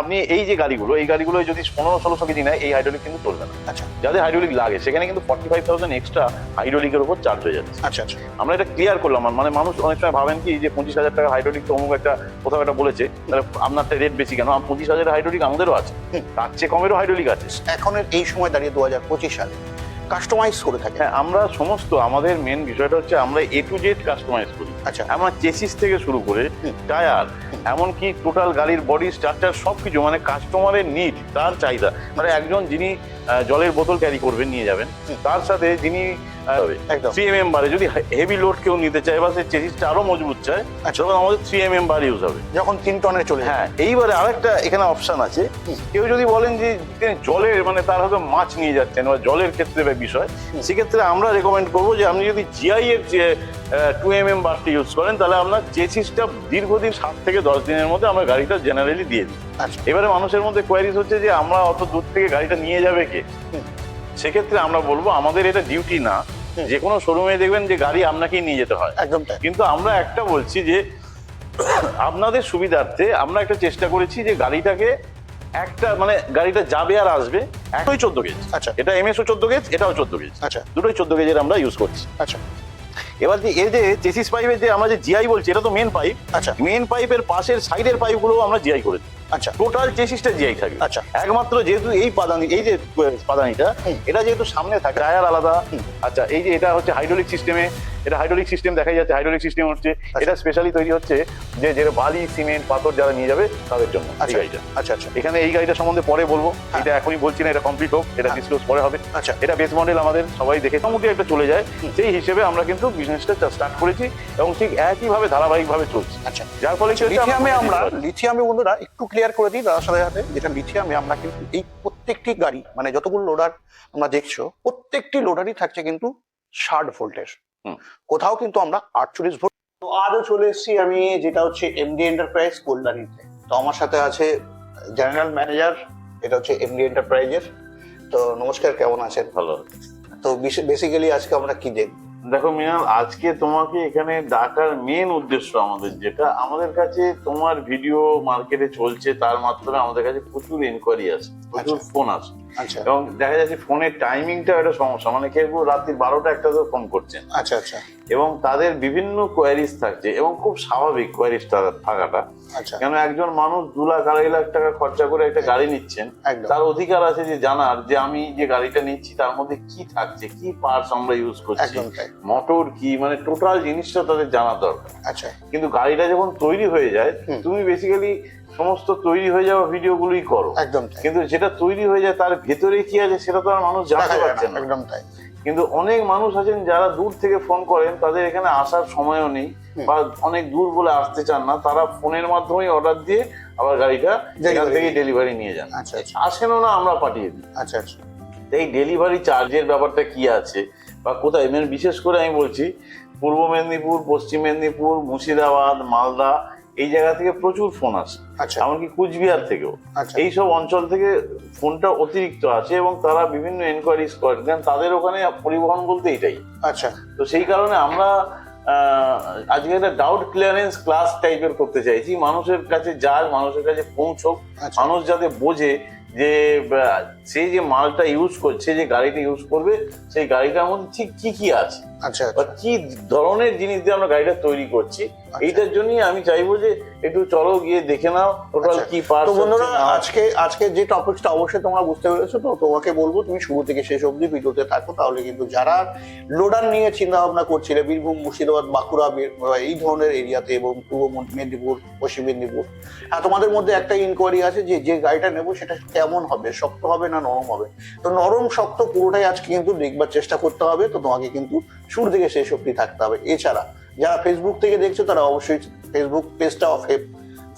আপনি এই যে গাড়িগুলো এই গাড়িগুলো যদি পনেরো ষোলোশো কেজি নেয় এই হাইড্রোলিক কিন্তু চলবে না। আচ্ছা। যাদের হাইড্রোলিক লাগে সেখানে কিন্তু ফর্টি ফাইভ থাউজেন্ড এক্সট্রা হাইড্রোলিকের উপর চার্জ হয়ে যাচ্ছে। আচ্ছা আচ্ছা। আমরা এটা ক্লিয়ার করলাম মানে মানুষ অনেক সময় ভাবেন কি যে পঁচিশ হাজার টাকা হাইড্রোলিক তো অমুক একটা কোথাও একটা বলেছে তাহলে আপনারটা রেট বেশি কেন? পঁচিশ হাজার হাইড্রোলিক আমাদেরও আছে। তার চেয়ে কমেরও হাইড্রোলিক আছে। এখনের এই সময় দাঁড়িয়ে দু হাজার পঁচিশ সালে কাস্টমাইজ করে থাকি হ্যাঁ আমরা সমস্ত আমাদের মেন বিষয়টা হচ্ছে আমরা এ টু জেড কাস্টমাইজ করি। আচ্ছা। আমার চেসিস থেকে শুরু করে। টায়ার এমনকি টোটাল গাড়ির বডি স্ট্রাকচার সব কিছু মানে কাস্টমারের নিড তার চাহিদা। মানে একজন যিনি জলের বোতল ক্যারি করবেন নিয়ে যাবেন তার সাথে যিনি থ্রি এম এম বারে যদি হেভি লোড কেউ নিতে চায় বা সেই চেসিসটা আরও মজবুত চায় আচ্ছা। তখন আমাদের three M M bar use হবে। যখন তিন টনে চলে হ্যাঁ এইবারে আরেকটা এখানে অপশন আছে। কেউ যদি বলেন যে জলের মানে তার হয়তো মাছ নিয়ে যাচ্ছেন বা জলের ক্ষেত্রে বিষয় সেক্ষেত্রে আমরা রেকমেন্ড করব যে আপনি যদি জিআই এর যে টু এম এম বারটি ইউজ করেন তাহলে আপনার চেসিসটা দীর্ঘদিন সাত থেকে দশ দিনের মধ্যে আমরা গাড়িটা জেনারেলি দিয়ে দিই। আচ্ছা। এবারে মানুষের মধ্যে কোয়ারিজ হচ্ছে যে আমরা অত দূর থেকে গাড়িটা নিয়ে যাবে কে। সেক্ষেত্রে আমরা বলব আমাদের এটা ডিউটি না। যে কোনো শোরুমে দেখবেন যে গাড়ি আপনাকেই নিয়ে যেতে হয়। একদম কিন্তু আমরা একটা বলছি যে আপনাদের সুবিধার্থে আমরা একটা চেষ্টা করেছি যে গাড়িটাকে একটা মানে গাড়িটা যাবে আর আসবে একটাই চোদ্দ গেজ আচ্ছা। এটা এম এমএসও চোদ্দ গেজ এটাও চোদ্দ গেজ আচ্ছা। দুটোই চোদ্দ গেজের আমরা ইউজ করছি। আচ্ছা। এবার যে এই যে চেসিস পাইপের যে আমরা যে জিআই বলছি এটা তো মেন পাইপ আচ্ছা। মেন পাইপের পাশের সাইডের পাইপগুলো আমরা জিআই করে দিই। আচ্ছা। টোটাল চেসিসটা জিআই থাকে আচ্ছা। একমাত্র যেহেতু এই পাদানি এই যে পাদানিটা এটা যেহেতু সামনে থাকে টায়ার আলাদা। আচ্ছা এই যে এটা হচ্ছে হাইড্রোলিক সিস্টেমে এটা হাইড্রোলিক সিস্টেম দেখা যাচ্ছে হাইড্রোলিক সিস্টেম হচ্ছে এটা স্পেশালি তৈরি হচ্ছে যে যে বালি সিমেন্ট পাথর যারা নিয়ে যাবে তাদের জন্য এই আচ্ছা গাড়িটা। আচ্ছা আচ্ছা। এখানে এই গাড়িটা সম্বন্ধে পরে বলব হ্যাঁ। এটা এখনই বলছি না এটা কমপ্লিট হোক এটা হ্যাঁ। ডিসক্লোজ পরে হবে। আচ্ছা। এটা বেস মডেল আমাদের সবাই দেখে মোটামুটি একটা চলে যায় সেই হিসেবে আমরা কিন্তু বিজনেসটা স্টার্ট করেছি এবং ঠিক একই একইভাবে ধারাবাহিকভাবে চলছে। আচ্ছা। যার ফলে লিথিয়ামে আমরা আমরা লিথিয়ামে বন্ধুরা একটু ক্লিয়ার করে দিই দাদার সাথে সাথে যেটা লিথিয়ামে আমরা কিন্তু এই প্রত্যেকটি গাড়ি মানে যতগুলো লোডার আমরা দেখছ প্রত্যেকটি লোডারই থাকছে কিন্তু ষাট ভোল্টের। কোথাও কিন্তু আমরা আটচল্লিশ ভোল্ট তো আজও চলে এসেছি আমি যেটা হচ্ছে এমডি এন্টারপ্রাইজ কল্যাণীতে। তো আমার সাথে আছে জেনারেল ম্যানেজার এটা হচ্ছে এমডি এন্টারপ্রাইজের তো নমস্কার কেমন আছেন? ভালো। তো বেসিক্যালি আজকে আমরা কি দেখব? দেখো মিনাল আজকে তোমাকে এখানে ডাকার মেন উদ্দেশ্য আমাদের যেটা আমাদের কাছে তোমার ভিডিও মার্কেটে চলছে তার মাধ্যমে আমাদের কাছে প্রচুর এনকোয়ারি আছে প্রচুর ফোন আসে। আচ্ছা এবং দেখা যাচ্ছে ফোনের টাইমিংটা একটা সমস্যা। মানে কেউ রাত্রি বারোটা একটা ফোন করছেন। আচ্ছা আচ্ছা। এবং তাদের বিভিন্ন কোয়ারিজ থাকছে এবং খুব স্বাভাবিক কোয়ারিজ থাকাটা। আচ্ছা। কেন একজন মানুষ দু লাখ আড়াই লাখ টাকা খরচা করে একটা গাড়ি নিচ্ছেন তার অধিকার আছে যে জানার যে আমি যে গাড়িটা নিচ্ছি তার মধ্যে কি থাকছে কি পার্টস আমরা ইউজ করছি মোটর কি মানে টোটাল জিনিসটা তাদের জানা দরকার। আচ্ছা। কিন্তু গাড়িটা যখন তৈরি হয়ে যায় তুমি বেসিক্যালি সমস্ত তৈরি হয়ে যাওয়া ভিডিওগুলোই করো। একদম কিন্তু যেটা তৈরি হয়ে যায় তার ভেতরে কি আছে সেটা তো আর মানুষ জানতে পারছে না, একদম তাই। কিন্তু অনেক মানুষ আছেন যারা দূর থেকে ফোন করেন তাদের এখানে আসার সময়ও নেই বা অনেক দূর বলে আসতে চান না তারা ফোনের মাধ্যমেই অর্ডার দিয়ে আবার গাড়িটা এখান থেকে ডেলিভারি নিয়ে যান। আচ্ছা আচ্ছা। আসেনও না আমরা পাঠিয়ে দিই। আচ্ছা আচ্ছা। এই ডেলিভারি চার্জের ব্যাপারটা কি আছে বা কোথায়? মানে বিশেষ করে আমি বলছি পূর্ব মেদিনীপুর পশ্চিম মেদিনীপুর মুর্শিদাবাদ মালদা এই জায়গা থেকে প্রচুর ফোন আসে। আচ্ছা। এমনকি কুচবিহার থেকেও। আচ্ছা। এইসব অঞ্চল থেকে ফোনটা অতিরিক্ত আছে এবং তারা বিভিন্ন এনকোয়ারিজ করেন কারণ তাদের ওখানে পরিবহন বলতে এটাই আচ্ছা। তো সেই কারণে আমরা আজকে একটা ডাউট ক্লিয়ারেন্স ক্লাস টাইপের করতে চাইছি। মানুষের কাছে যাক মানুষের কাছে পৌঁছক। আচ্ছা। মানুষ যাতে বোঝে যে সে যে মালটা ইউজ করছে যে গাড়িটা ইউজ করবে সেই গাড়িটার মধ্যে ঠিক কি কি আছে। আচ্ছা বা কি ধরনের জিনিস দিয়ে আমরা গাড়িটা তৈরি করছি এইটার জন্যই আমি চাইব যে একটু চলো গিয়ে দেখে নাও টোটাল আচ্ছা। কি পার্ট তো বন্ধুরা আজকে আজকে যে টপিকটা অবশ্যই তোমরা বুঝতে পেরেছ তো তোমাকে বলব তুমি শুরু থেকে শেষ অবধি ভিডিওতে থাকো তাহলে কিন্তু যারা লোডার নিয়ে চিন্তা ভাবনা করছিলে বীরভূম মুর্শিদাবাদ বাঁকুড়া এই ধরনের এরিয়াতে এবং পূর্ব মেদিনীপুর পশ্চিম মেদিনীপুর হ্যাঁ তোমাদের মধ্যে একটা ইনকোয়ারি আছে যে যে গাড়িটা নেব সেটা কেমন হবে শক্ত হবে না নরম হবে? তো নরম শক্ত পুরোটাই আজকে কিন্তু দেখবার চেষ্টা করতে হবে তো তোমাকে কিন্তু শুরু থেকে শেষ অবধি থাকতে হবে। এছাড়া যারা ফেসবুক থেকে দেখছ তারা অবশ্যই ফেসবুক পেজটা অফ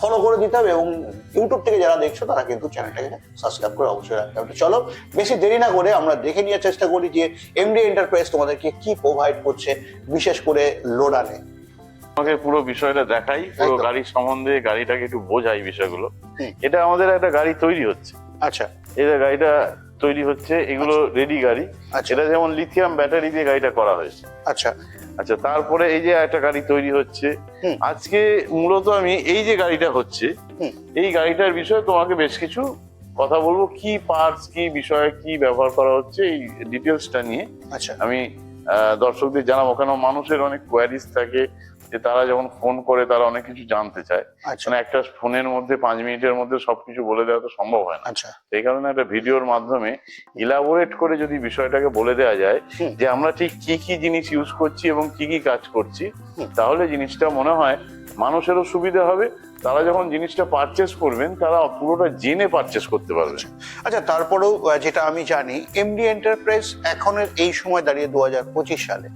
ফলো করে দিতে হবে এবং ইউটিউব থেকে যারা দেখছ তারা কিন্তু চ্যানেলটাকে সাবস্ক্রাইব করে অবশ্যই রাখতে হবে। চলো বেশি দেরি না করে আমরা দেখে নেওয়ার চেষ্টা করি যে এমডি এন্টারপ্রাইজ তোমাদেরকে কি প্রোভাইড করছে বিশেষ করে লোডানে আমাকে পুরো বিষয়টা দেখাই পুরো। গাড়ির সম্বন্ধে গাড়িটাকে একটু বোঝাই বিষয়গুলো। এটা আমাদের একটা গাড়ি তৈরি হচ্ছে। আচ্ছা। এটা গাড়িটা তৈরি হচ্ছে এগুলো রেডি গাড়ি। আচ্ছা। এটা যেমন লিথিয়াম ব্যাটারি দিয়ে গাড়িটা করা হয়েছে। আচ্ছা। আচ্ছা তারপরে এই যে একটা গাড়ি তৈরি হচ্ছে আজকে মূলত আমি এই যে গাড়িটা হচ্ছে এই গাড়িটার বিষয়ে তোমাকে বেশ কিছু কথা বলব কি পার্টস কি বিষয়ে কি ব্যবহার করা হচ্ছে এই ডিটেলসটা নিয়ে। আচ্ছা। আমি দর্শকদের জানাব কেন মানুষের অনেক কোয়ারিজ থাকে যে তারা যখন ফোন করে তারা অনেক কিছু জানতে চায়। আচ্ছা। মানে একটা ফোনের মধ্যে পাঁচ মিনিটের মধ্যে সবকিছু বলে দেওয়া তো সম্ভব হয় না। আচ্ছা। সেই কারণে একটা ভিডিওর মাধ্যমে ইলাবোরেট করে যদি বিষয়টাকে বলে দেওয়া যায় যে আমরা ঠিক কি কি জিনিস ইউজ করছি এবং কি কি কাজ করছি তাহলে জিনিসটা মনে হয় মানুষেরও সুবিধা হবে। তারা যখন জিনিসটা পারচেস করবেন তারা পুরোটা জেনে পারচেস করতে পারবে আচ্ছা। তারপরেও যেটা আমি জানি এমডি এন্টারপ্রাইজ এখনের এই সময় দাঁড়িয়ে দু হাজার পঁচিশ সালে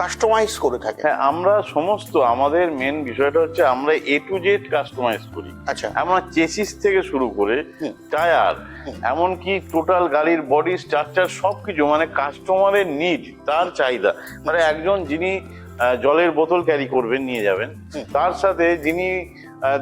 কাস্টমাইজ করে থাকে। হ্যাঁ আমরা সমস্ত আমাদের মেন বিষয়টা হচ্ছে আমরা এ টু জেড কাস্টমাইজ করি। আচ্ছা। আমরা চেসিস থেকে শুরু করে টায়ার। এমনকি টোটাল গাড়ির বডি স্ট্রাকচার সবকিছু মানে কাস্টমারের নিড তার চাহিদা। মানে একজন যিনি জলের বোতল ক্যারি করবেন নিয়ে যাবেন তার সাথে যিনি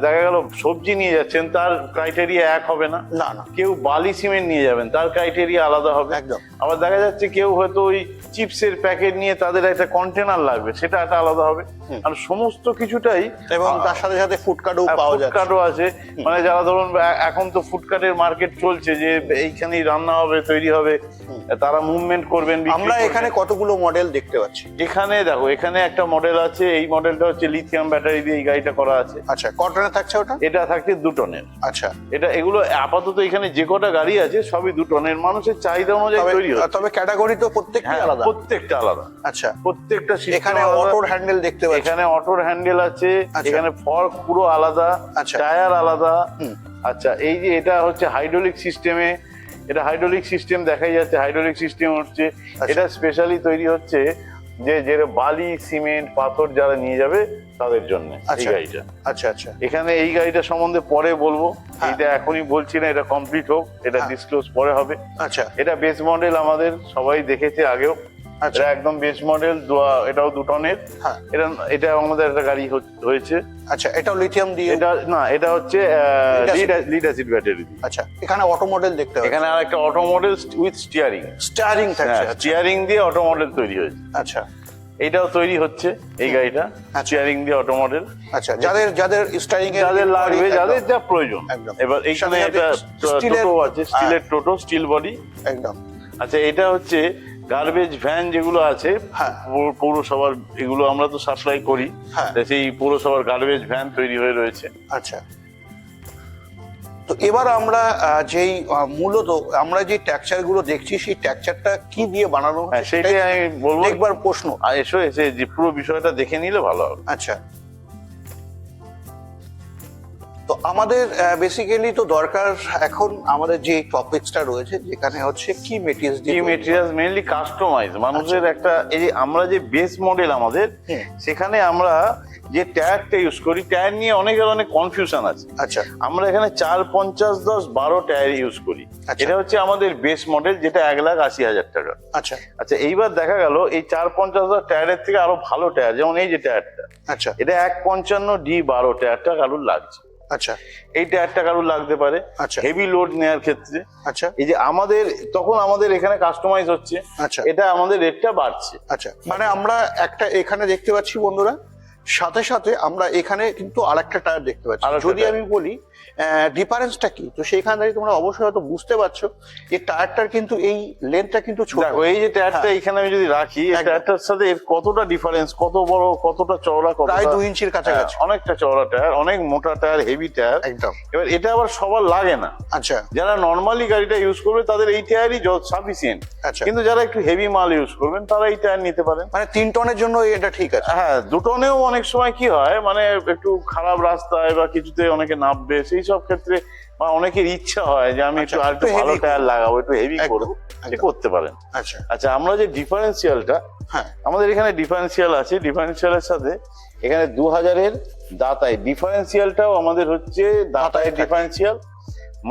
দেখা গেল সবজি নিয়ে যাচ্ছেন তার ক্রাইটেরিয়া এক হবে না। না না। কেউ বালি সিমেন্ট নিয়ে যাবেন তার ক্রাইটেরিয়া আলাদা হবে। একদম। আবার দেখা যাচ্ছে কেউ হয়তো ওই চিপসের প্যাকেট নিয়ে তাদের একটা কন্টেনার লাগবে সেটা একটা আলাদা হবে। আর সমস্ত কিছুটাই এবং তার সাথে সাথে ফুডকার্টও পাওয়া যাচ্ছে। ফুডকার্টও আছে। মানে যারা ধরুন এখন তো ফুডকার্টের মার্কেট চলছে যে এইখানেই রান্না হবে তৈরি হবে তারা মুভমেন্ট করবেন আমরা এখানে কতগুলো মডেল দেখতে পাচ্ছি? এখানে দেখো এখানে একটা মডেল আছে এই মডেলটা হচ্ছে লিথিয়াম ব্যাটারি দিয়ে এই গাড়িটা করা আছে। আচ্ছা কটনে থাকছে ওটা? এটা থাকছে দু টনের। আচ্ছা। এটা এগুলো আপাতত এখানে যে কটা গাড়ি আছে সবই দু টনের। মানুষের চাহিদা অনুযায়ী তৈরি হচ্ছে। তবে ক্যাটাগরি তো প্রত্যেকটি হ্যাঁ আলাদা। প্রত্যেকটা আলাদা। আচ্ছা। প্রত্যেকটা এখানে অটোর হ্যান্ডেল দেখতে পাচ্ছি। এখানে অটোর হ্যান্ডেল আছে আচ্ছা। এখানে ফর্ক পুরো আলাদা আচ্ছা। টায়ার আলাদা। আচ্ছা এই যে এটা হচ্ছে হাইড্রোলিক সিস্টেমে এটা হাইড্রোলিক সিস্টেম দেখাই যাচ্ছে হাইড্রোলিক সিস্টেম হচ্ছে। আচ্ছা। এটা স্পেশালি তৈরি হচ্ছে যে যে বালি সিমেন্ট পাথর যারা নিয়ে যাবে তাদের জন্য এই আচ্ছা। গাড়িটা আচ্ছা আচ্ছা এখানে এই গাড়িটা সম্বন্ধে পরে বলব হ্যাঁ। এটা এখনই বলছি না এটা কমপ্লিট হোক এটা হ্যাঁ। ডিসক্লোজ পরে হবে আচ্ছা এটা বেস মডেল আমাদের সবাই দেখেছে আগেও এটা একদম বেস মডেল এটাও দু টনের হ্যাঁ। এটা এটা আমাদের একটা গাড়ি হয়েছে। আচ্ছা এটাও লিথিয়াম দিয়ে? এটা না এটা হচ্ছে লিড অ্যাসিড ব্যাটারি আচ্ছা এখানে অটো মডেল দেখতে পাচ্ছি এখানে আর একটা auto model with steering steering থাকছে আচ্ছা। স্টিয়ারিং দিয়ে অটো মডেল তৈরি হয়েছে। আচ্ছা। এইটাও তৈরি হচ্ছে এই গাড়িটা আচ্ছা। স্টিয়ারিং দিয়ে অটো মডেল আচ্ছা যাদের যাদের স্টারিং এর যাদের লাগবে যাদের যা প্রয়োজন। একদম। এবার সাথে এটা টোটো আছে স্টিলের টোটো স্টিল বডি একদম। আচ্ছা এটা হচ্ছে গার্বেজ ভ্যান যেগুলো আছে হ্যাঁ। পৌরসভার এগুলো আমরা তো সাপ্লাই করি। হ্যাঁ। সেই পৌরসভার গার্বেজ ভ্যান তৈরি হয়ে রয়েছে। আচ্ছা। তো এবার আমরা যেই মূলত আমরা যে ট্যাকচারগুলো দেখছি সেই ট্যাকচারটা কি দিয়ে বানানো হ্যাঁ সেইটাই আমি বলব। একবার প্রশ্ন। এসো এসে যে পুরো বিষয়টা দেখে নিলে ভালো হবে। আচ্ছা। তো আমাদের বেসিক্যালি তো দরকার এখন আমাদের যে টপিকসটা রয়েছে যেখানে হচ্ছে কি মেটেরিয়ালস কি মেটেরিয়ালস মেইনলি কাস্টমাইজ মানুষের একটা এই যে আমরা যে বেস মডেল আমাদের সেখানে আমরা যে টায়ারটা ইউজ করি টায়ার নিয়ে অনেকের অনেক কনফিউশন আছে। আচ্ছা। আমরা এখানে চার পঞ্চাশ দশ বারো টায়ার ইউজ করি। আচ্ছা। এটা হচ্ছে আমাদের বেস মডেল যেটা এক লাখ আশি হাজার টাকা। আচ্ছা। আচ্ছা এইবার দেখা গেল এই চার পঞ্চাশ দশ টায়ারের থেকে আরও ভালো টায়ার যেমন এই যে টায়ারটা আচ্ছা। এটা এক পঞ্চান্ন ডি বারো টায়ারটা কারুর লাগছে। আচ্ছা। এই টায়ারটা কারুর লাগতে পারে। আচ্ছা। হেভি লোড নেওয়ার ক্ষেত্রে। আচ্ছা। এই যে আমাদের তখন আমাদের এখানে কাস্টমাইজ হচ্ছে। আচ্ছা। এটা আমাদের রেটটা বাড়ছে। আচ্ছা। মানে আমরা একটা এখানে দেখতে পাচ্ছি বন্ধুরা সাথে সাথে আমরা এখানে কিন্তু আরেকটা টায়ার দেখতে পাচ্ছি। যদি আমি বলি ডিফারেন্সটা কি? তো সেইখান থেকে তোমরা অবশ্যই হয়তো বুঝতে পারছ এই টায়ারটার কিন্তু এই লেন্থটা কিন্তু ছোট। এই যে টায়ারটা হ্যাঁ। এখানে আমি যদি রাখি। টায়ারটার সাথে এর কতটা ডিফারেন্স কত বড় কতটা চওড়া কত প্রায় দুই ইঞ্চির কাছাকাছি। অনেকটা চওড়া টায়ার অনেক মোটা টায়ার হেভি টায়ার একদম। এবার এটা আবার সবার লাগে না। আচ্ছা। যারা নর্মালি গাড়িটা ইউজ করবে তাদের এই টায়ারই সাফিসিয়েন্ট কিন্তু যারা একটু হেভি মাল ইউজ করবেন তারা এই টায়ার নিতে পারেন। মানে তিন টনের জন্য এটা ঠিক আছে? হ্যাঁ দুটনেও অনেক সময় কি হয় মানে একটু খারাপ রাস্তায় বা কিছুতে অনেকে নামবে সেই সব ক্ষেত্রে বা অনেকের ইচ্ছা হয় যে আমি একটু আচ্ছা, আর একটু একটু ভালো টায়ার লাগাবো একটু হেভি করব করতে পারেন। আচ্ছা। আচ্ছা আমরা যে ডিফারেন্সিয়ালটা হ্যাঁ। আমাদের এখানে ডিফারেন্সিয়াল আছে ডিফারেন্সিয়ালের সাথে এখানে দু হাজারের দাতাই ডিফারেন্সিয়ালটাও আমাদের হচ্ছে থাকে। ডিফারেন্সিয়াল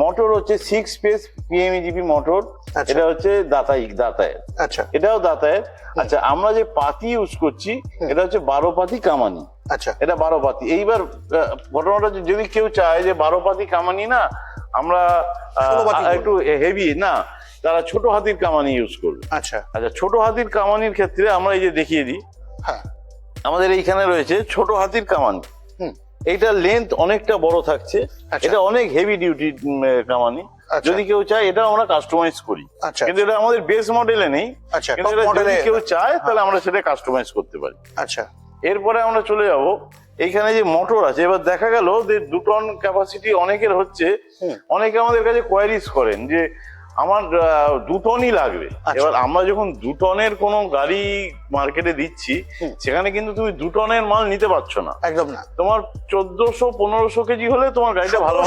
মোটর হচ্ছে সিক্স স্পেস পিএমইজিপি মোটর। আচ্ছা। এটা হচ্ছে দাতাই দাতায়ের আচ্ছা। এটাও দাতায়ের আচ্ছা আমরা যে পাতি ইউজ করছি এটা হচ্ছে বারো পাতি কামানি। আচ্ছা। এটা বারো পাতি। এইবার ঘটনাটা যদি কেউ চায় যে বারো পাতি কামানি না আমরা। একটু হেভি না তারা ছোট হাতির কামানি ইউজ করবে। আচ্ছা। আচ্ছা ছোট হাতির কামানির ক্ষেত্রে আমরা এই যে দেখিয়ে দিই। হ্যাঁ। আমাদের এইখানে রয়েছে ছোট হাতির কামানি। এইটা লেন্থ অনেকটা বড় থাকছে। আচ্ছা। এটা অনেক হেভি ডিউটি কামানি আচ্ছা। যদি কেউ চায় এটা আমরা কাস্টমাইজ করি। আচ্ছা। কিন্তু এটা আমাদের বেস মডেলে নেই। আচ্ছা কিন্তু এটা যদি কেউ চায় তাহলে আমরা সেটা কাস্টমাইজ করতে পারি। আচ্ছা। এরপরে আমরা চলে যাব। এইখানে যে মোটর আছে এবার দেখা গেল যে দু টন ক্যাপাসিটি অনেকের হচ্ছে। অনেকে আমাদের কাছে কোয়ারিজ করেন যে আমার দু টনই লাগবে। আচ্ছা। এবার আমরা যখন দু টনের কোনো গাড়ি মার্কেটে দিচ্ছি সেখানে কিন্তু তুমি দু টনের মাল নিতে পারছ না। একদম না। তোমার চোদ্দশো পনেরোশো কেজি হলে তোমার গাড়িটা ভালো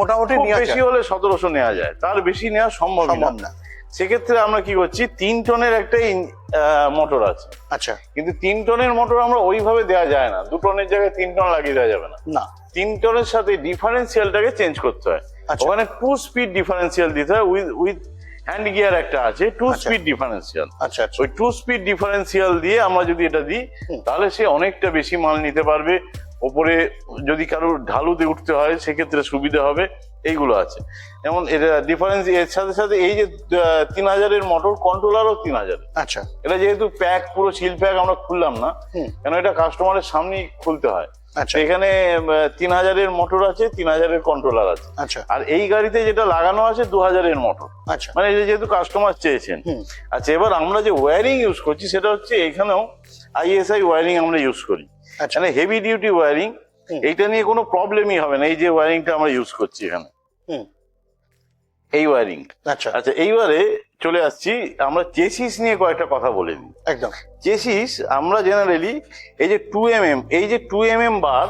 মোটামুটি বেশি হলে সতেরোশো নেওয়া যায়। তার বেশি নেওয়া সম্ভব না। সেক্ষেত্রে আমরা কি করছি তিন টনের একটা মোটর আছে। আচ্ছা। কিন্তু তিন টনের মোটর আমরা ওইভাবে দেওয়া যায় না। দু টনের জায়গায় তিন টন লাগিয়ে দেওয়া যাবে না। না। তিন টনের সাথে ডিফারেন্সিয়ালটাকে চেঞ্জ করতে হয়। ওখানে টু স্পিড ডিফারেন্সিয়াল দিতে হয় উইথ উইথ হ্যান্ড গিয়ার একটা আছে টু আচ্ছা। স্পিড ডিফারেন্সিয়াল আচ্ছা আচ্ছা। ওই টু স্পিড ডিফারেন্সিয়াল দিয়ে আমরা যদি এটা দিই তাহলে সে অনেকটা বেশি মাল নিতে পারবে। ওপরে যদি কারোর ঢালুতে উঠতে হয় সেক্ষেত্রে সুবিধা হবে। এইগুলো আছে। যেমন এটা ডিফারেন্স এর সাথে সাথে এই যে তিন হাজারের মোটর কন্ট্রোলারও তিন হাজার। আচ্ছা। এটা যেহেতু প্যাক পুরো সিল প্যাক আমরা খুললাম না কেন এটা কাস্টমারের সামনেই খুলতে হয়। আচ্ছা এখানে তিন হাজারের মোটর আছে তিন হাজারের কন্ট্রোলার আছে। আচ্ছা। আর এই গাড়িতে যেটা লাগানো আছে দু হাজারের মোটর। আচ্ছা। মানে যেহেতু কাস্টমার চেয়েছেন। আচ্ছা এবার আমরা যে ওয়ারিং ইউজ করছি সেটা হচ্ছে এখানেও আইএসআই ওয়্যারিং আমরা ইউজ করি। আচ্ছা। মানে হেভি ডিউটি ওয়ারিং এইটা নিয়ে কোনো প্রবলেমই হবে না এই যে ওয়ারিংটা আমরা ইউজ করছি এখানে। হুম। এই ওয়ারিং আচ্ছা। আচ্ছা এইবারে চলে আসছি আমরা চেসিস নিয়ে কয়েকটা কথা বলে দিই একদম। চেসিস আমরা জেনারেলি এই যে টু এম এম এই যে টু এম এম বার।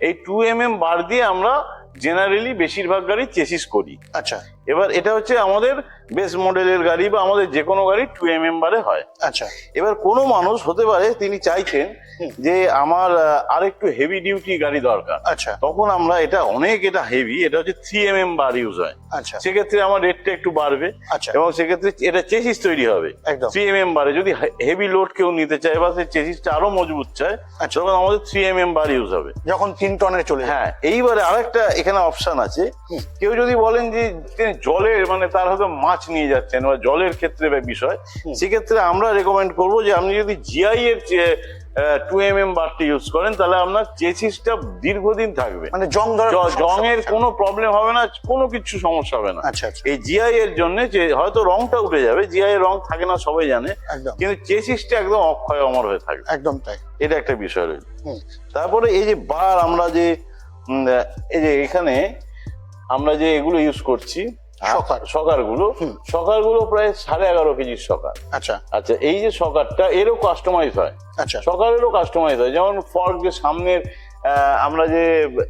এই টু এম এম বার দিয়ে আমরা জেনারেলি বেশিরভাগ গাড়ি চেসিস করি। আচ্ছা। এবার এটা হচ্ছে আমাদের বেস মডেলের গাড়ি বা আমাদের যে কোনো গাড়ি টু এম এম বারে হয়। আচ্ছা। এবার কোনো মানুষ হতে পারে তিনি চাইছেন যে আমার আহ, আরেকটু হেভি ডিউটি গাড়ি দরকার। আচ্ছা। তখন আমরা এটা অনেক এটা হেভি এটা হচ্ছে three M M bar use হয়। আচ্ছা। সেক্ষেত্রে আমার রেটটা একটু বাড়বে আচ্ছা। এবং সেক্ষেত্রে এটা চেসিস তৈরি হবে। একদম। থ্রি এম এম বারে যদি হেভি লোড কেউ নিতে চায় বা সেই চেসিসটা আরও মজবুত চায় আচ্ছা। তখন আমাদের three M M bar use হবে। যখন তিন টনে চলে হ্যাঁ এইবারে আরেকটা এখানে অপশন আছে। কেউ যদি বলেন যে তিনি জলের মানে তার হয়তো মাছ নিয়ে যাচ্ছেন বা জলের ক্ষেত্রে বা বিষয়। সেক্ষেত্রে আমরা রেকমেন্ড করব যে আপনি যদি জিআই এর টু এম এম বারটি ইউজ করেন তাহলে আপনার চেসিসটা দীর্ঘদিন থাকবে। মানে জং জ- জংয়ের কোনো প্রবলেম হবে না কোনো কিছু সমস্যা হবে না। আচ্ছা আচ্ছা। এই জিআই এর জন্য যে হয়তো রংটা উঠে যাবে জিআই এর রং থাকে না সবাই জানে কিন্তু চেসিসটা একদম অক্ষয় অমর হয়ে থাকবে। একদম তাই। এটা একটা বিষয় রয়েছে। তারপরে এই যে বার আমরা যে এই যে এখানে আমরা যে এগুলো ইউজ করছি সকার। সকারগুলো হুম। সকারগুলো প্রায় সাড়ে এগারো কেজির সকার আচ্ছা। আচ্ছা এই যে সকারটা এরও কাস্টমাইজ হয়। আচ্ছা। সকারেরও কাস্টমাইজ হয়। যেমন ফর্ক যে সামনের আহ, আমরা যে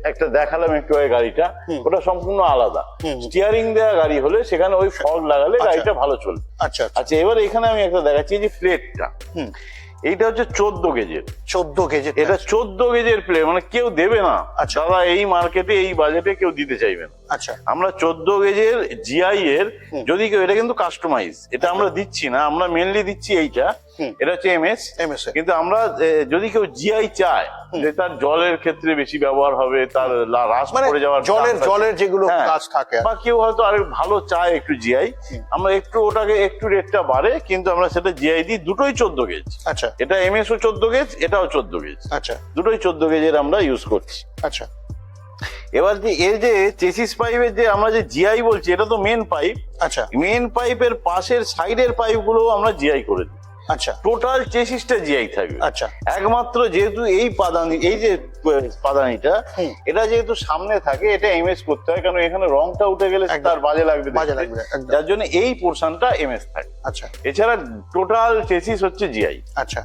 একটা দেখালাম একটু আগে গাড়িটা ওটা সম্পূর্ণ আলাদা। স্টিয়ারিং দেওয়া গাড়ি হলে সেখানে ওই ফর্ক লাগালে আচ্ছা। গাড়িটা ভালো চলবে। আচ্ছা আচ্ছা। আচ্ছা এবার এখানে আমি একটা দেখাচ্ছি যে প্লেটটা হুম। এইটা হচ্ছে চোদ্দ গেজের চোদ্দ কেজি এটা চোদ্দ গেজের প্লে মানে কেউ দেবে না। আচ্ছা। দাদা এই মার্কেটে এই বাজেটে কেউ দিতে চাইবে না। আচ্ছা। আমরা চোদ্দ গেজের জিআই এর যদি কেউ এটা কিন্তু কাস্টমাইজ এটা আমরা দিচ্ছি না আমরা মেনলি দিচ্ছি এইটা। এটা হচ্ছে এমএস। এমএস কিন্তু আমরা যদি কেউ জিআই চায় যে তার জলের ক্ষেত্রে বেশি ব্যবহার হবে তার লা- রাস মানে পড়ে যাওয়ার জলের জলের যেগুলো হ্যাঁ। কাজ থাকে। বা কেউ হয়তো আরেক ভালো চায় একটু জিআই আমরা একটু ওটাকে একটু রেটটা বাড়ে কিন্তু আমরা সেটা জিআই দিই দুটোই চোদ্দ গেজ আচ্ছা। এটা এমএস ও চোদ্দ গেজ এটাও চোদ্দ গেজ আচ্ছা। দুটোই চোদ্দ গেজের আমরা ইউজ করছি। আচ্ছা। এবার যে এর যে চেসিস পাইপের যে আমরা যে জিআই বলছি এটা তো মেন পাইপ আচ্ছা। মেন পাইপের পাশের সাইডের পাইপগুলো আমরা জিআই করে দিই। আচ্ছা। টোটাল চেসিসটা জিআই থাকবে। আচ্ছা। একমাত্র যেহেতু এই পাদানি এই যে পাদানিটা এটা যেহেতু সামনে থাকে এটা এমএস করতে হয় কারণ এখানে রংটা উঠে গেলে। তার বাজে লাগবে বাজে লাগবে, যার জন্য এই পোর্শনটা এমএস থাকে। আচ্ছা। এছাড়া টোটাল চেসিস হচ্ছে জিআই। আচ্ছা।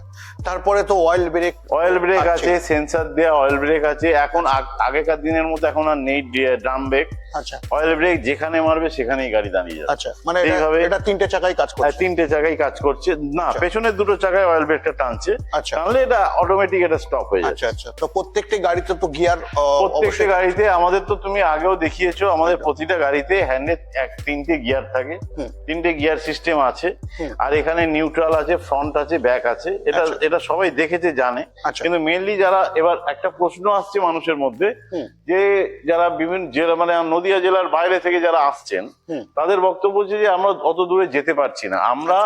তারপরে তো অয়েল ব্রেক অয়েল ব্রেক আছে। সেন্সার দেওয়া অয়েল ব্রেক আছে। এখন আগেকার দিনের মতো এখন আর নেই ড্রাম ব্রেক আচ্ছা। অয়েল ব্রেক যেখানে মারবে সেখানেই গাড়ি দাঁড়িয়ে যাবে। আচ্ছা মানে এইভাবে- এটা তিনটে চাকায় কাজ করছে। তিনটে জায়গায় কাজ করছে। না আচ্ছা। পেছনের দুটো চাকায় অয়েল ব্রেকটা টানছে। আচ্ছা। এটা অটোমেটিক এটা স্টপ হয়ে যাচ্ছে। আচ্ছা। আচ্ছা তো প্রত্যেকটি গাড়িতে তো গিয়ার প্রত্যেকটা গাড়িতে আমাদের তো তুমি আগেও দেখিয়েছো আমাদের প্রতিটা গাড়িতে হ্যান্ডে এক তিনটে গিয়ার থাকে। তিনটে গিয়ার সিস্টেম আছে। আর এখানে নিউট্রাল আছে ফ্রন্ট আছে ব্যাক আছে। এটা আচ্ছা। এটা সবাই দেখেছে জানে। আচ্ছা। কিন্তু মেনলি যারা এবার একটা প্রশ্ন আসছে মানুষের মধ্যে যে যারা বিভিন্ন জেলা মানে নদিয়া জেলার বাইরে থেকে যারা আসছেন তাদের বক্তব্য হচ্ছে যে আমরা অত দূরে যেতে পারছি না। আমরা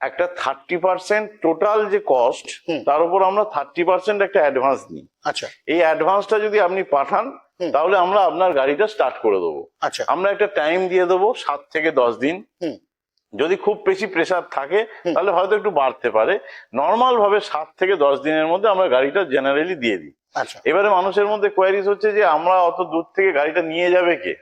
একটা থার্টি পার্সেন্ট টোটাল যে কস্ট তার উপর আমরা থার্টি পার্সেন্ট একটা অ্যাডভান্স নিই। আচ্ছা। এই অ্যাডভান্সটা যদি আপনি পাঠান তাহলে আমরা আপনার গাড়িটা স্টার্ট করে দেবো। আচ্ছা। আমরা একটা টাইম দিয়ে দেবো সাত থেকে দশ দিন। যদি খুব বেশি প্রেসার থাকে তাহলে হয়তো একটু বাড়তে পারে। নর্মাল ভাবে সাত থেকে দশ দিনের মধ্যে আমরা গাড়িটা জেনারেলি দিয়ে দিই। আচ্ছা। এবারে মানুষের মধ্যে কোয়ারিজ হচ্ছে যে আমরা অত দূর থেকে গাড়িটা নিয়ে যাবে কে?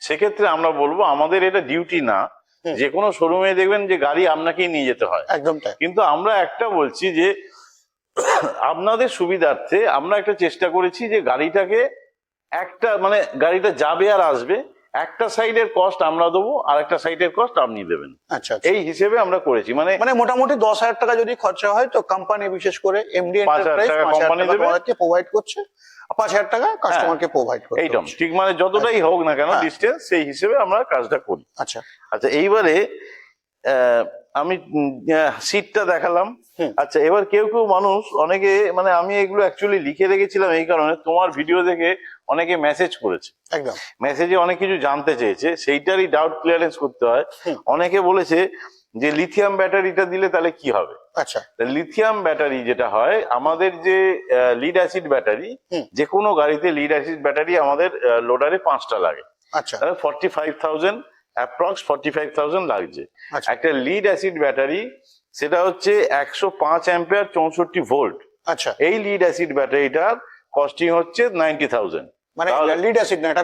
সেক্ষেত্রে আমরা বলব আমাদের এটা ডিউটি না। যে কোনো শোরুমে দেখবেন যে গাড়ি আপনাকেই নিয়ে যেতে হয়। একদম কিন্তু আমরা একটা বলছি যে আপনাদের সুবিধার্থে আমরা একটা চেষ্টা করেছি যে গাড়িটাকে একটা মানে গাড়িটা যাবে আর আসবে একটা সাইডের কস্ট আমরা দেবো আর একটা সাইডের কস্ট আপনি দেবেন। আচ্ছা আচ্ছা। এই হিসেবে আমরা করেছি মানে মানে মোটামুটি দশ হাজার টাকা যদি খরচা হয় তো কোম্পানি বিশেষ করে এমডি এন্টারপ্রাইজ দেবে। প্রোভাইড করছে পাঁচ হাজার টাকা কাস্টমারকে প্রোভাইড করছে। এইরকম ঠিক মানে যতটাই হোক না কেন হ্যাঁ। ডিস্টেন্স সেই হিসেবে আমরা কাজটা করি। আচ্ছা। আচ্ছা এইবারে আহ, আমি সিটটা দেখালাম। আচ্ছা এবার কেউ কেউ মানুষ অনেকে মানে আমি এগুলো অ্যাকচুয়ালি লিখে রেখেছিলাম এই কারণে তোমার ভিডিও দেখে অনেকে মেসেজ করেছে। একদম। মেসেজে অনেক কিছু জানতে চেয়েছে সেইটারই ডাউট ক্লিয়ারেন্স করতে হয়। অনেকে বলেছে যে লিথিয়াম ব্যাটারিটা দিলে তাহলে কি হবে? আচ্ছা। লিথিয়াম ব্যাটারি যেটা হয় আমাদের যে লিড অ্যাসিড ব্যাটারি। যে কোনো গাড়িতে লিড অ্যাসিড ব্যাটারি আমাদের লোডারে পাঁচটা লাগে। আচ্ছা। তাহলে forty five thousand approx forty five thousand লাগছে। আচ্ছা। একটা লিড অ্যাসিড ব্যাটারি সেটা হচ্ছে একশো পাঁচ অ্যাম্পিয়ার চৌষট্টি ভোল্ট আচ্ছা। এই লিড অ্যাসিড ব্যাটারিটার কস্টিং হচ্ছে নাইনটি থাউজেন্ড মানে তাহলে- লিড অ্যাসিড না এটা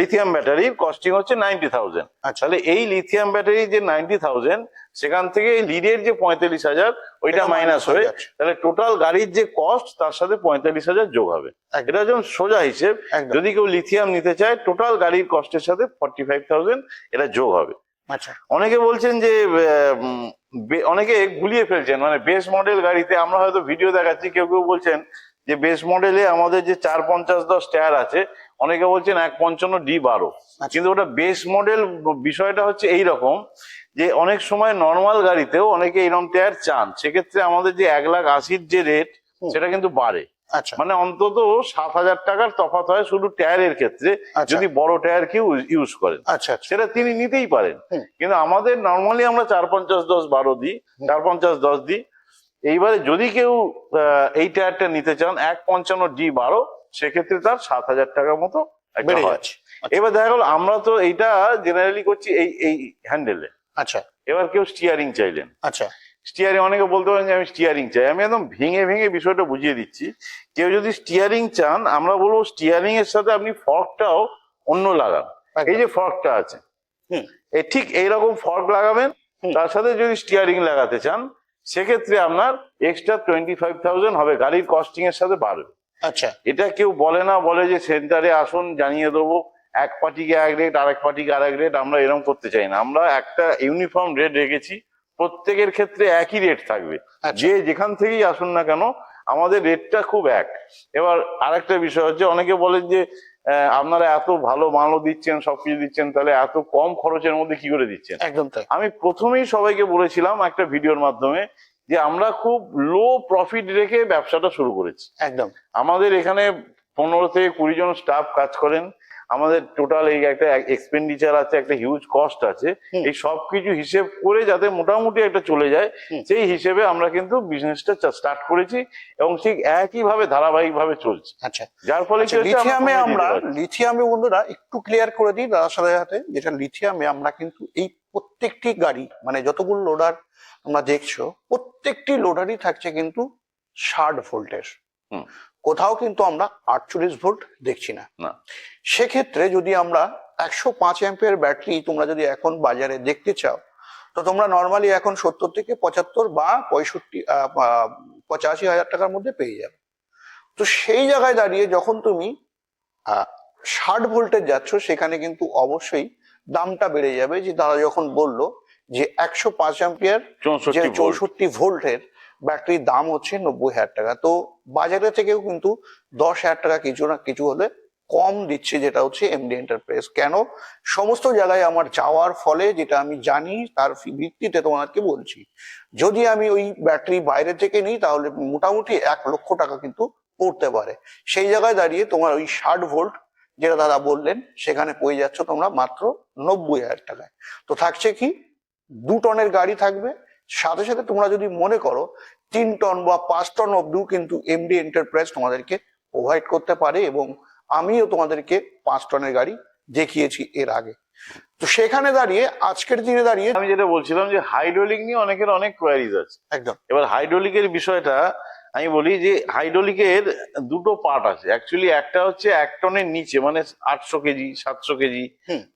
লিথিয়াম ব্যাটারির কস্টিং হচ্ছে নাইনটি থাউজেন্ড আচ্ছা। তাহলে এই লিথিয়াম ব্যাটারি যে নাইনটি থাউজেন্ড সেখান থেকে লিডের যে পঁয়তাল্লিশ হাজার ওইটা মাইনাস হয়ে তাহলে টোটাল গাড়ির যে কস্ট তার সাথে পঁয়তাল্লিশ হাজার যোগ হবে। এটা যেমন সোজা হিসেব যদি কেউ লিথিয়াম নিতে চায় টোটাল গাড়ির কস্টের সাথে ফর্টি ফাইভ থাউজেন্ড এটা যোগ হবে। আচ্ছা। অনেকে বলছেন যে অনেকে গুলিয়ে ফেলছেন মানে বেস মডেল গাড়িতে আমরা হয়তো ভিডিও দেখাচ্ছি কেউ কেউ বলছেন যে বেস মডেলে আমাদের যে চার পঞ্চাশ দশ টায়ার আছে অনেকে বলছেন এক পঞ্চান্ন ডি বারো। আচ্ছা। কিন্তু ওটা বেস মডেল বিষয়টা হচ্ছে এই রকম যে অনেক সময় নর্মাল গাড়িতেও অনেকে এরকম টায়ার চান। সেক্ষেত্রে আমাদের যে এক লাখ আশির যে রেট সেটা কিন্তু বাড়ে। আচ্ছা। মানে অন্তত সাত হাজার টাকার তফাৎ হয় শুধু টায়ারের ক্ষেত্রে আচ্ছা। যদি বড় টায়ার কেউ ইউজ করেন। সেটা তিনি নিতেই পারেন। কিন্তু আমাদের নর্মালি আমরা চার পঞ্চাশ দশ বারো দিই চার পঞ্চাশ দশ দিই। এইবারে যদি কেউ এই টায়ারটা নিতে চান এক পঞ্চান্ন ডি বারো সেক্ষেত্রে তার সাত হাজার টাকার মতো বেড়ে যাচ্ছে। এবার দেখা গেল আমরা তো এইটা জেনারেলি করছি এই এই হ্যান্ডেলে আচ্ছা। এবার কেউ স্টিয়ারিং চাইলেন। আচ্ছা। স্টিয়ারিং অনেকে বলতে পারেন যে আমি স্টিয়ারিং চাই। আমি একদম ভেঙে ভেঙে বিষয়টা বুঝিয়ে দিচ্ছি। কেউ যদি স্টিয়ারিং চান আমরা বলব স্টিয়ারিং এর সাথে আপনি ফর্কটাও অন্য লাগান। এই যে ফর্কটা আছে। হুম। ঠিক এইরকম ফর্ক লাগাবেন তার সাথে যদি স্টিয়ারিং লাগাতে চান সেক্ষেত্রে আপনার এক্সট্রা টোয়েন্টি ফাইভ থাউজেন্ড হবে গাড়ির কস্টিং এর সাথে বাড়বে। আচ্ছা। এটা কেউ বলে না বলে যে সেন্টারে আসুন জানিয়ে দেবো এক পার্টিকে এক রেট আরেক পার্টিকে আরেক রেট আমরা এরকম করতে চাই না। আমরা একটা ইউনিফর্ম রেট রেখেছি প্রত্যেকের ক্ষেত্রে একই রেট থাকবে। আচ্ছা। যে যেখান থেকেই আসুন না কেন আমাদের রেটটা খুব এক। এবার আরেকটা বিষয় হচ্ছে অনেকে বলেন যে আপনারা এত ভালো মালও দিচ্ছেন সবকিছু দিচ্ছেন তাহলে এত কম খরচের মধ্যে কি করে দিচ্ছেন? একদম তাই। আমি প্রথমেই সবাইকে বলেছিলাম একটা ভিডিওর মাধ্যমে যে আমরা খুব লো প্রফিট রেখে ব্যবসাটা শুরু করেছি। একদম। আমাদের এখানে পনেরো থেকে কুড়ি জন স্টাফ কাজ করেন। আমাদের টোটাল এই একটা এক্সপেন্ডিচার আছে একটা হিউজ কস্ট আছে। এই সবকিছু হিসেব করে যাতে মোটামুটি একটা চলে যায় সেই হিসেবে আমরা কিন্তু বিজনেসটা স্টার্ট করেছি এবং ঠিক একই ভাবে ধারাবাহিক ভাবে চলছে। আচ্ছা। যার ফলে লিথিয়ামে আমরা দিতে লিথিয়ামে বন্ধুরা একটু ক্লিয়ার করে দিই দাদার সাথে সাথে যেটা লিথিয়ামে আমরা কিন্তু এই প্রত্যেকটি গাড়ি মানে যতগুলো লোডার আমরা দেখছ প্রত্যেকটি লোডারই থাকছে কিন্তু ষাট ভোল্টের। কোথাও কিন্তু আমরা আটচল্লিশ ভোল্ট দেখছি না। সেক্ষেত্রে যদি আমরা একশো পাঁচ অ্যাম্পিয়ার ব্যাটারি তোমরা যদি এখন বাজারে দেখতে চাও তো তোমরা নর্মালি এখন সত্তর থেকে পঁচাত্তর বা পঁয়ষট্টি পঁচাশি হাজার টাকার মধ্যে পেয়ে যাবে। তো সেই জায়গায় দাঁড়িয়ে যখন তুমি ষাট ভোল্টের যাচ্ছ সেখানে কিন্তু অবশ্যই দামটা বেড়ে যাবে। যে তারা যখন বলল যে একশো পাঁচ অ্যাম্পিয়ার ভোল্ট। চৌষট্টি ভোল্টের ব্যাটারির দাম হচ্ছে নব্বই হাজার টাকা। তো বাজারে থেকেও কিন্তু দশ হাজার টাকা কিছু না কিছু হলে কম দিচ্ছে যেটা হচ্ছে এমডি এন্টারপ্রাইজ কেন? সমস্ত জায়গায় আমার যাওয়ার ফলে যেটা আমি জানি, তার ভিত্তিতে তোমাদেরকে বলছি। যদি আমি ওই ব্যাটারি বাইরে থেকে নিই, তাহলে মোটামুটি এক লক্ষ টাকা কিন্তু পড়তে পারে। সেই জায়গায় দাঁড়িয়ে তোমার ওই ষাট ভোল্ট যেটা দাদা বললেন, সেখানে পেয়ে যাচ্ছ তোমরা মাত্র নব্বই হাজার টাকায়। তো থাকছে কি, দু টনের গাড়ি থাকবে সাথে সাথে তোমরা যদি মনে করো তিন টন বা পাঁচ টন অব্দিও কিন্তু এমডি এন্টারপ্রাইজ তোমাদেরকে প্রোভাইড করতে পারে এবং আমিও তোমাদেরকে পাঁচ টনের গাড়ি দেখিয়েছি এর আগে। তো সেখানে দাঁড়িয়ে আজকের দিনে দাঁড়িয়ে আমি যেটা বলছিলাম যে হাইড্রোলিক নিয়ে অনেকের অনেক কোয়ারিজ আছে। একদম। এবার হাইড্রোলিকের বিষয়টা আমি বলি যে হাইড্রোলিকের দুটো পার্ট আছে। অ্যাকচুয়ালি একটা হচ্ছে এক টনের নিচে মানে আটশো কেজি সাতশো কেজি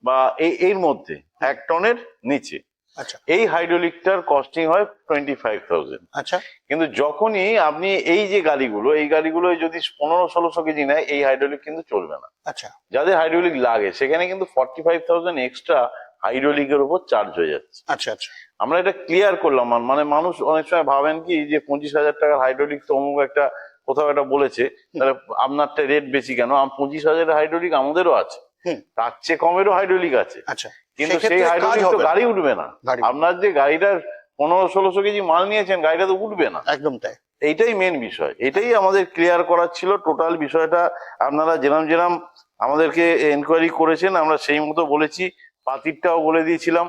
বা এই এর মধ্যে এক টনের নিচে। আচ্ছা। এই হাইড্রোলিকটার কস্টিং হয় টোয়েন্টি ফাইভ থাউজেন্ড আচ্ছা। কিন্তু যখনই আপনি এই যে গাড়িগুলো এই গাড়িগুলো যদি পনেরো ষোলোশো কেজি নেয় এই হাইড্রোলিক কিন্তু চলবে না। আচ্ছা। যাদের হাইড্রোলিক লাগে সেখানে কিন্তু ফর্টি ফাইভ থাউজেন্ড এক্সট্রা হাইড্রোলিকের উপর চার্জ হয়ে যাচ্ছে। আচ্ছা আচ্ছা। আমরা এটা ক্লিয়ার করলাম মানে মানুষ অনেক সময় ভাবেন কি যে পঁচিশ হাজার টাকার হাইড্রোলিক তো অমুক একটা কোথাও একটা বলেছে তাহলে আপনারটা রেট বেশি কেন? পঁচিশ হাজারের হাইড্রোলিক আমাদেরও আছে। তার চেয়ে কমেরও হাইড্রোলিক আছে। আচ্ছা। কিন্তু সেই হাইড্রোলিক তো গাড়ি উঠবে না। আপনার যে গাড়িটার পনেরো ষোলোশো কেজি মাল নিয়েছেন গাড়িটা তো উঠবে না। একদম তাই। এইটাই মেন বিষয়। এটাই আমাদের ক্লিয়ার করার ছিল। টোটাল বিষয়টা আপনারা যেরাম যেরাম আমাদেরকে এনকোয়ারি করেছেন আমরা সেই মতো বলেছি। পাতিরটাও বলে দিয়েছিলাম।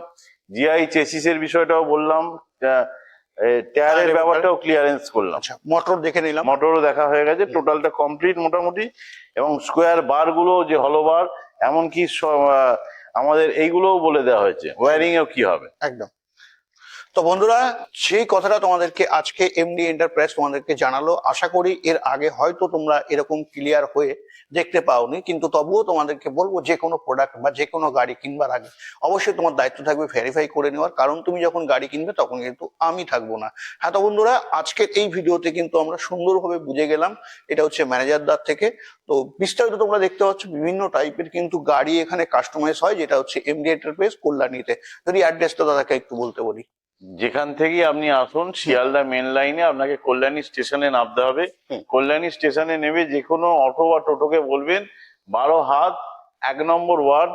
জিআই চেসিসের বিষয়টাও বললাম। টায়ারের ব্যাপারটাও ক্লিয়ারেন্স করলাম। আচ্ছা মোটর দেখে নিলাম। মোটরও দেখা হয়ে গেছে। টোটালটা কমপ্লিট মোটামুটি। এবং স্কোয়ার বারগুলো যে হলো বার এমনকি আমাদের এইগুলোও বলে দেওয়া হয়েছে। ওয়ারিং এও কি হবে? একদম। তো বন্ধুরা, সেই কথাটা তোমাদেরকে আজকে এমডি এন্টারপ্রাইজ তোমাদেরকে জানালো। আশা করি এর আগে হয়তো তোমরা এরকম ক্লিয়ার হয়ে দেখতে পাওনি, কিন্তু তবুও তোমাদেরকে বলব যে কোনো প্রোডাক্ট বা যে কোনো গাড়ি কিনবার আগে অবশ্যই তোমার দায়িত্ব থাকবে ভেরিফাই করে নেওয়ার। কারণ তুমি যখন গাড়ি কিনবে তখন কিন্তু আমি থাকব না। হ্যাঁ তো বন্ধুরা, আজকের এই ভিডিওতে কিন্তু আমরা সুন্দরভাবে বুঝে গেলাম, এটা হচ্ছে ম্যানেজার দার থেকে। তো বিস্তারিত তোমরা দেখতে পাচ্ছ বিভিন্ন টাইপের কিন্তু গাড়ি এখানে কাস্টমাইজ হয়, যেটা হচ্ছে এমডি এন্টারপ্রাইজ কল্যাণীতে। যদি অ্যাড্রেসটা দাদাকে একটু বলতে বলি। যেখান থেকে আপনি আসুন শিয়ালদা মেন লাইনে আপনাকে কল্যাণী স্টেশনে নামতে হবে। কল্যাণী স্টেশনে নেমে যে কোনো অটো বা টোটোকে বলবেন বারো হাত এক নম্বর ওয়ার্ড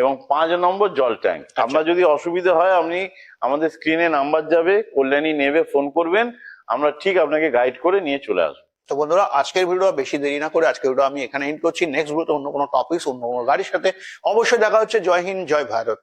এবং পাঁচ নম্বর জল ট্যাঙ্ক আচ্ছা। আপনার যদি অসুবিধা হয় আপনি আমাদের স্ক্রিনে নাম্বার যাবে কল্যাণী নেবে ফোন করবেন আমরা ঠিক আপনাকে গাইড করে নিয়ে চলে আসব। তো বন্ধুরা আজকের ভিডিও বেশি দেরি না করে আজকের ভিডিও আমি এখানে এন্ড করছি। নেক্সট ভিডিওতে অন্য কোনো টপিক অন্য কোনো গাড়ির সাথে অবশ্যই দেখা হচ্ছে। জয় হিন্দ জয় ভারত।